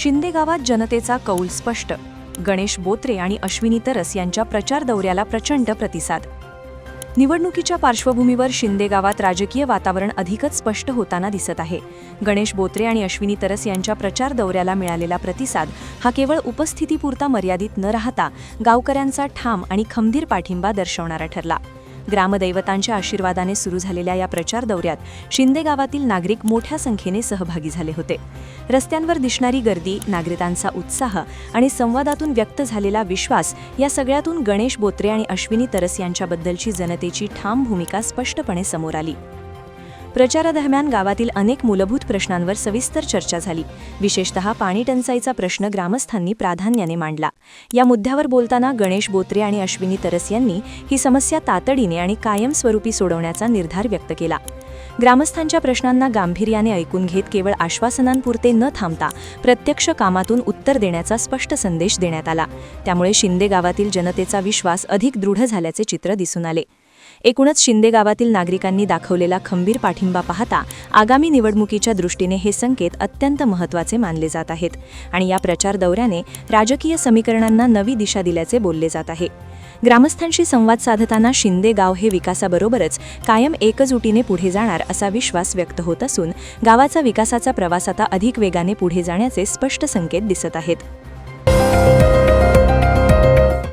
शिंदे गावात जनतेचा कौल स्पष्ट. गणेश बोत्रे आणि अश्विनी तरस यांच्या प्रचार दौऱ्याला प्रचंड प्रतिसाद. निवडणुकीच्या पार्श्वभूमीवर शिंदे गावात राजकीय वातावरण अधिकच स्पष्ट होताना दिसत आहे. गणेश बोत्रे आणि अश्विनी तरस यांच्या प्रचार दौऱ्याला मिळालेला प्रतिसाद हा केवळ उपस्थितीपुरता मर्यादित न राहता गावकऱ्यांचा ठाम आणि खंबीर पाठिंबा दर्शवणारा ठरला. ग्रामदैवतांच्या आशीर्वादाने सुरू झालेल्या या प्रचार दौऱ्यात शिंदे गावातील नागरिक मोठ्या संख्येने सहभागी झाले होते. रस्त्यांवर दिसणारी गर्दी नागरिकांचा उत्साह आणि संवादातून व्यक्त झालेला विश्वास या सगळ्यातून गणेश बोत्रे आणि अश्विनी तरस यांच्याबद्दलची जनतेची ठाम भूमिका स्पष्टपणे समोर आली. प्रचारादरम्यान गावातील अनेक मूलभूत प्रश्नांवर सविस्तर चर्चा झाली. विशेषतः पाणी टंचाईचा प्रश्न ग्रामस्थांनी प्राधान्याने मांडला. या मुद्द्यावर बोलताना गणेश बोत्रे आणि अश्विनी तरस यांनी ही समस्या तातडीने आणि कायमस्वरूपी सोडवण्याचा निर्धार व्यक्त केला. ग्रामस्थांच्या प्रश्नांना गांभीर्याने ऐकून घेत केवळ आश्वासनांपुरते न थांबता प्रत्यक्ष कामातून उत्तर देण्याचा स्पष्ट संदेश देण्यात आला. त्यामुळे शिंदे गावातील जनतेचा विश्वास अधिक दृढ झाल्याचे चित्र दिसून आले. एकूणच शिंदे गावातील नागरिकांनी दाखवलेला खंबीर पाठिंबा पाहता आगामी निवडणुकीच्या दृष्टीने हे संकेत अत्यंत महत्त्वाचे मानले जात आहेत. आणि या प्रचार दौऱ्याने राजकीय समीकरणांना नवी दिशा दिल्याचे बोलले जात आहे. ग्रामस्थांशी संवाद साधताना शिंदे गाव हे विकासाबरोबरच कायम एकजुटीने पुढे जाणार असा विश्वास व्यक्त होत असून गावाचा विकासाचा प्रवास आता अधिक वेगाने पुढे जाण्याचे स्पष्ट संकेत दिसत आहेत.